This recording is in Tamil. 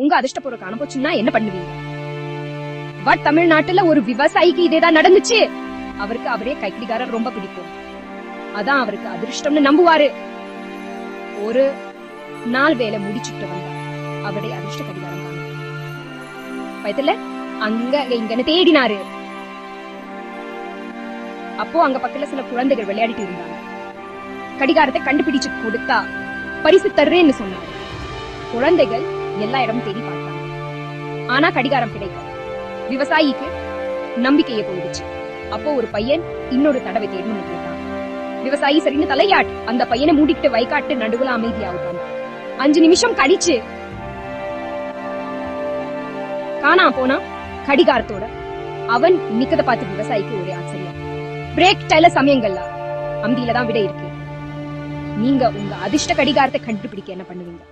உங்க அதிர்ஷ்ட பொருள் காண போச்சுன்னா என்ன பண்ணுவீங்க? பட் தமிழ்நாட்டுல ஒரு விவசாயிக்கு இதேதான் நடந்துச்சு. அவருக்கு அவரே கைக்கிடிகாரர் ரொம்ப பிடிக்கும். அதான் அவருக்கு அதிர்ஷ்டம்னு நம்புவாரு. ஒரு நாள் வேலை முடிச்சுட்டு வந்தா அவருடைய அதிர்ஷ்ட கடிகாரம் பயத்துல அங்க இங்கன்னு தேடினாரு. அப்போ அங்க பக்கத்துல சில குழந்தைகள் விளையாடிட்டு இருந்தாங்க. கடிகாரத்தை கண்டுபிடிச்சு கொடுத்தா பரிசு தர்றேன்னு சொன்னாங்க. குழந்தைகள் எல்லா இடமும் தேடி பார்த்தாங்க. ஆனா கடிகாரம் கிடைக்கல. விவசாயிக்கு நம்பிக்கையை போயிடுச்சு. அப்போ ஒரு பையன் இன்னொரு தடவை தேடணும்னு கேட்டான் விவசாயி சரின்னு தலையாட் அந்த பையனை மூடிக்கிட்டு வைக்காட்டு நடுவுல அமைதியாகும் அஞ்சு நிமிஷம் கழிச்சு காணா போனா கடிகாரத்தோட அவன் நிக்கத பார்த்து விவசாயிக்கு ஒரே ஆச்சரியம். பிரேக் டைல சமயங்கள்ல அந்தியில தான் விட இருக்கு. நீங்க உங்க அதிர்ஷ்ட கடிகாரத்தை கண்டுபிடிக்க என்ன பண்ணுவீங்க?